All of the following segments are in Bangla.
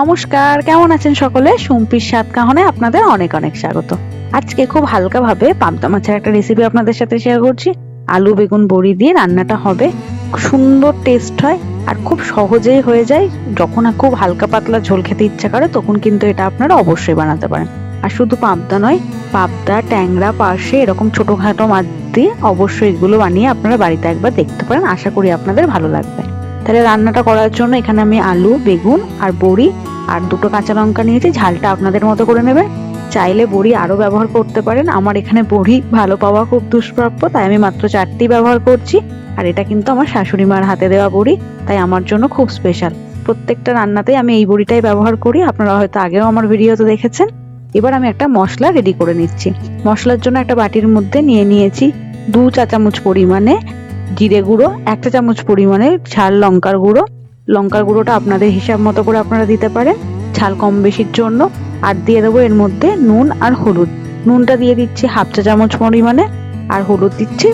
নমস্কার, কেমন আছেন সকলে? সুম্পির স্বাদ কাহনে আপনাদের অনেক অনেক স্বাগত। আজকে খুব হালকা ভাবে পাবদা মাছের একটা রেসিপি আপনাদের সাথে শেয়ার করছি। আলু, বেগুন, বড়ি দিয়ে রান্নাটা হবে। সুন্দর টেস্ট হয় আর খুব সহজেই হয়ে যায়। যখন খুব হালকা পাতলা ঝোল খেতে ইচ্ছা করে, তখন কিন্তু এটা আপনারা অবশ্যই বানাতে পারেন। আর শুধু পাবদা নয়, পাবদা, ট্যাংরা, পার্শে এরকম ছোটোখাটো মাছ দিয়ে অবশ্যই এগুলো বানিয়ে আপনারা বাড়িতে একবার দেখতে পারেন। আশা করি আপনাদের ভালো লাগবে। তাহলে রান্নাটা করার জন্য এখানে আমি আলু, বেগুন আর বড়ি আর দুটো কাঁচা লঙ্কা নিয়েছি, ঝালটা আপনাদের মতো করে নেবেন চাইলে বড়ি আরও ব্যবহার করতে পারেন। আমার এখানে বড়ি ভালো পাওয়া খুব দুষ্প্রাপ্য, তাই আমি মাত্র চারটি ব্যবহার করছি। আর এটা কিন্তু আমার শাশুড়ি মার হাতে দেওয়া বড়ি, তাই আমার জন্য খুব স্পেশাল প্রত্যেকটা রান্নাতেই আমি এই বড়িটাই ব্যবহার করি। আপনারা হয়তো আগেও আমার ভিডিওতে দেখেছেন। এবার আমি একটা মশলা রেডি করে নিচ্ছি। মশলার জন্য একটা বাটির মধ্যে নিয়ে নিয়েছি দু চা চামচ পরিমাণে জিরে গুঁড়ো একটা চামচ পরিমাণে ঝাল লঙ্কার গুঁড়ো লঙ্কার গুঁড়োটা আপনাদের হিসাব মতো করে আপনারা দিতে পারেন। ঝাল কম বেশির জন্য। আর দিয়ে দেবো এর মধ্যে নুন আর হলুদ। নুনটা দিয়ে দিচ্ছি হাফ চা চামচ পরিমাণে। আর হলুদ দিচ্ছি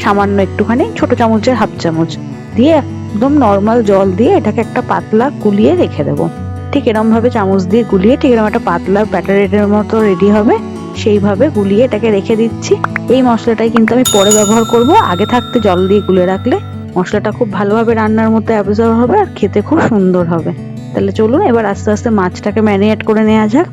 সামান্য একটুখানি ছোট চামচের হাফ চামচ। দিয়ে একদম নর্মাল জল দিয়ে এটাকে একটা পাতলা গুলিয়ে রেখে দেবো। ঠিক এরম ভাবে চামচ দিয়ে গুলিয়ে, ঠিক এরকম একটা পাতলা ব্যাটারের মতো রেডি হবে। সেইভাবে গুলিয়ে এটাকে রেখে দিচ্ছি। এই মশলাটাই কিন্তু আমি পরে ব্যবহার করব। আগে থাকতে জল দিয়ে গুলে রাখলে মশলাটা খুব ভালোভাবে রান্নার মধ্যে অ্যাবজর্ব হবে আর খেতে খুব সুন্দর হবে। তাহলে চলুন এবার আস্তে আস্তে মাছটাকে ম্যারিনেট করে নেওয়া যাক।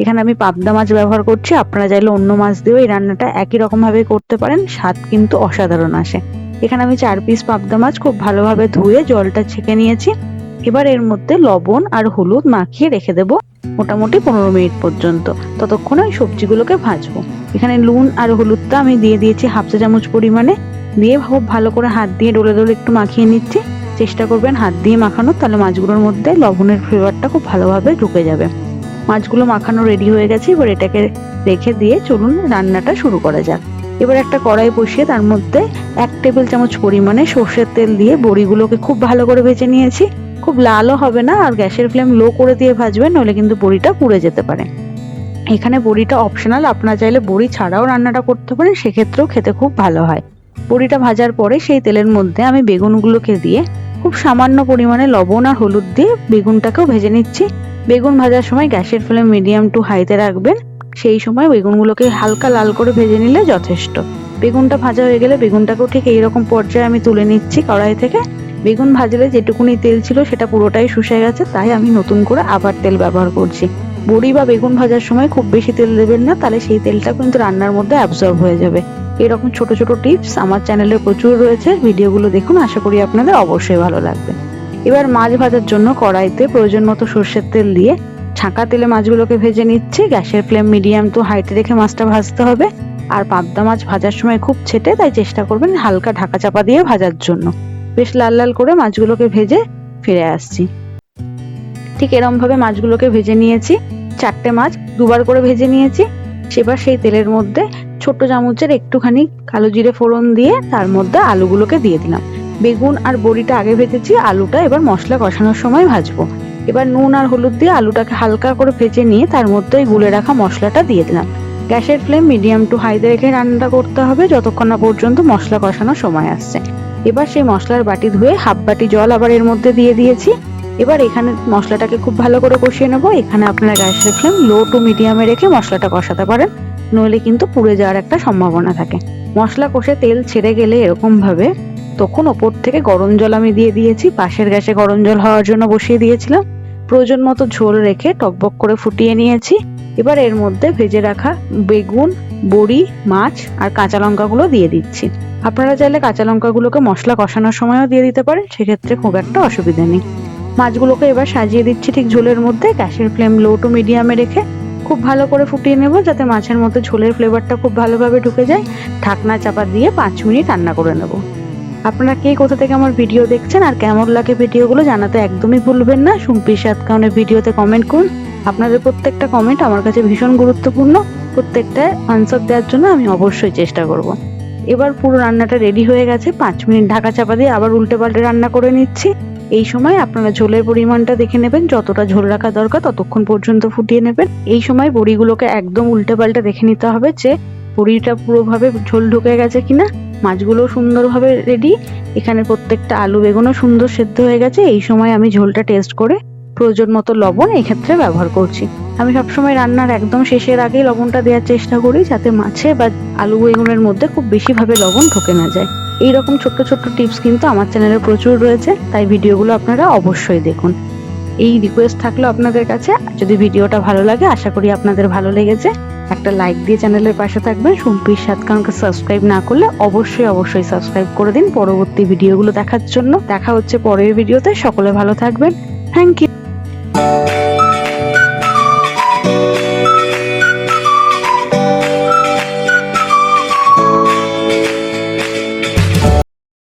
এখানে আমি পাবদা মাছ ব্যবহার করছি, আপনারা চাইলে অন্য মাছ দিয়েও এই রান্নাটা একই রকম ভাবে করতে পারেন, স্বাদ কিন্তু অসাধারণ আসে। এখানে আমি চার পিস পাবদা মাছ খুব ভালোভাবে ধুয়ে জলটা ছেঁকে নিয়েছি। এবার এর মধ্যে লবণ আর হলুদ মাখিয়ে রেখে দেবো মোটামুটি পনেরো মিনিট পর্যন্ত। ততক্ষণে ওই সবজিগুলোকে ভাজবো। এখানে নুন আর হলুদটা আমি দিয়ে দিয়েছি হাফ চা চামচ পরিমাণে। দিয়ে খুব ভালো করে হাত দিয়ে ডলে ডলে একটু মাখিয়ে নিচ্ছি। চেষ্টা করবেন হাত দিয়ে মাখানো তাহলে মাছগুলোর মধ্যে লবণের ফ্লেভারটা খুব ভালোভাবে ঢুকে যাবে। মাছগুলো মাখানো রেডি হয়ে গেছে, এবার এটাকে রেখে দিয়ে চলুন রান্নাটা শুরু করা যাক। এবার একটা কড়াই বসিয়ে তার মধ্যে এক টেবিল চামচ পরিমাণে সর্ষের তেল দিয়ে বড়িগুলোকে খুব ভালো করে ভেজে নিয়েছি। খুব লালও হবে না, আর গ্যাসের ফ্লেম লো করে দিয়ে ভাজবেন নইলে কিন্তু বড়িটা পুড়ে যেতে পারে। এখানে বড়িটা অপশনাল আপনারা চাইলে বড়ি ছাড়াও রান্নাটা করতে পারেন, সেক্ষেত্রেও খেতে খুব ভালো হয়। বড়িটা ভাজার পরে সেই তেলের মধ্যে আমি বেগুনগুলোকে দিয়ে খুব সামান্য পরিমাণে লবণ আর হলুদ দিয়ে বেগুনটাকেও ভেজে নিচ্ছি। বেগুন ভাজার সময় গ্যাসের ফ্লেম মিডিয়াম টু হাইতে রাখবেন। সেই সময় বেগুনগুলোকে হালকা লাল করে ভেজে নিলে যথেষ্ট। বেগুনটা ভাজা হয়ে গেলে বেগুনটাকেও ঠিক এইরকম পর্যায়ে আমি তুলে নিচ্ছি কড়াই থেকে। বেগুন ভাজলে যেটুকুনি তেল ছিল সেটা পুরোটাই শুষে গেছে, তাই আমি নতুন করে আবার তেল ব্যবহার করছি। বড়ি বা বেগুন ভাজার সময় খুব বেশি তেল দেবেন না, তাহলে সেই তেলটা কিন্তু রান্নার মধ্যে অ্যাবজর্ব হয়ে যাবে। এরকম ছোট ছোট টিপস আমার চ্যানেলে প্রচুর রয়েছে। ভিডিওগুলো দেখুন, আশা করি আপনাদের অবশ্যই ভালো লাগবে। এবার মাছ ভাজার জন্য কড়াইতে প্রয়োজন মতো সর্ষের তেল দিয়ে ছাঁকা তেলে মাছগুলোকে ভেজে নিচ্ছি। গ্যাসের ফ্লেম মিডিয়াম টু হাইটে রেখে মাছটা ভাজতে হবে। আর পাবদা মাছ ভাজার সময় খুব ছেটে, তাই চেষ্টা করবেন হালকা ঢাকা চাপা দিয়ে ভাজার জন্য। বেশ লাল লাল করে মাছগুলোকে ভেজে ফিরে আসছি। ঠিক এরম ভাবে মাছগুলোকে ভেজে নিয়েছি। চারটে মাছ দুবার করে ভেজে নিয়েছি। সেবার সেই তেলের মধ্যে ছোট্ট চামচের একটুখানি কালো জিরে ফোড়ন দিয়ে তার মধ্যে আলুগুলোকে দিয়ে দিলাম। বেগুন আর বড়িটা আগে ভেজেছি, আলুটা এবার মশলা কষানোর সময় ভাজবো। এবার নুন আর হলুদ দিয়ে আলুটাকে হালকা করে ভেজে নিয়ে তার মধ্যে ওই গুলে রাখা মশলাটা দিয়ে দিলাম। গ্যাসের ফ্লেম মিডিয়াম টু হাইতে রেখে রান্নাটা করতে হবে, যতক্ষণ না পর্যন্ত মশলা কষানোর সময় আসছে। এবার সেই মশলার বাটি ধুয়ে হাফ বাটি জল আবার এর মধ্যে দিয়ে দিয়েছি। এবার এখানে মশলাটাকে খুব ভালো করে কষিয়ে নেব। এখানে আপনারা গ্যাসের ফ্লেম লো টু মিডিয়ামে রেখে মশলাটা কষাতে পারেন। নইলে কিন্তু পুড়ে যাওয়ার একটা সম্ভাবনা থাকে। মশলা কষে তেল ছেড়ে গেলে এরকম ভাবে তখন ওপর থেকে গরম জল আমি দিয়ে দিয়েছি, পাশের গ্যাসে গরম জল হওয়ার জন্য বসিয়ে দিয়েছিলাম। প্রয়োজন মতো ঝোল রেখে টকবক করে ফুটিয়ে নিয়েছি। এবার এর মধ্যে ভেজে রাখা বেগুন, বড়ি, মাছ আর কাঁচা লঙ্কাগুলো দিয়ে দিচ্ছি। আপনারা চাইলে কাঁচা লঙ্কাগুলোকে মশলা কষানোর সময়ও দিয়ে দিতে পারেন, সেক্ষেত্রে খুব একটা অসুবিধা নেই। মাছগুলোকে এবার সাজিয়ে দিচ্ছি ঠিক ঝোলের মধ্যে। গ্যাসের ফ্লেম লো টু মিডিয়ামে রেখে খুব ভালো করে ফুটিয়ে নেব যাতে মাছের মধ্যে ঝোলের ফ্লেভারটা খুব ভালোভাবে ঢুকে যায়। ঢাকনা চাপা দিয়ে পাঁচ মিনিট রান্না করে নেব। আপনারা কে কোথা থেকে আমার ভিডিও দেখছেন আর কেমন লাগে ভিডিওগুলো জানাতে একদমই ভুলবেন না। সুম্পি কারণে ভিডিওতে কমেন্ট করুন। আপনাদের প্রত্যেকটা কমেন্ট আমার কাছে ভীষণ গুরুত্বপূর্ণ। প্রত্যেকটা আনসার দেওয়ার জন্য আমি অবশ্যই চেষ্টা করব। এবার পুরো রান্নাটা রেডি হয়ে গেছে। পাঁচ মিনিট ঢাকা চাপা দিয়ে আবার উল্টে পাল্টে রান্না করে নিচ্ছি। এই সময় আপনারা ঝোলের পরিমাণটা দেখে নেবেন, যতটা ঝোল রাখা দরকার ততক্ষণ পর্যন্ত ফুটিয়ে নেবেন। এই সময় বড়িগুলোকে একদম উল্টে পাল্টে দেখে নিতে হবে যে বড়িটা পুরোভাবে ঝোল ঢুকে গেছে কিনা। মাছগুলো সুন্দরভাবে রেডি এখানে প্রত্যেকটা আলু বেগুনও সুন্দর সেদ্ধ হয়ে গেছে। এই সময় আমি ঝোলটা টেস্ট করে প্রয়োজন মতো লবণ এই ক্ষেত্রে ব্যবহার করছি। আমি সবসময় রান্নার একদম শেষের আগেই লবণটা দেওয়ার চেষ্টা করি যাতে মাছে বা আলু বেগুনের মধ্যে খুব বেশিভাবে লবণ ঢোকে না যায়। এই রকম ছোট্ট ছোট্ট টিপস কিন্তু আমার চ্যানেলে প্রচুর রয়েছে, তাই ভিডিওগুলো আপনারা অবশ্যই দেখুন। এই রিকোয়েস্ট থাকল আপনাদের কাছে যদি ভিডিওটা ভালো লাগে, আশা করি আপনাদের ভালো লেগেছে। একটা লাইক দিয়ে চ্যানেলের পাশে থাকবেন সুম্পির সাতকানকে সাবস্ক্রাইব না করলে অবশ্যই অবশ্যই সাবস্ক্রাইব করে দিন। পরবর্তী ভিডিওগুলো দেখার জন্য দেখা হচ্ছে পরের ভিডিওতে। সকলে ভালো থাকবেন। Thank you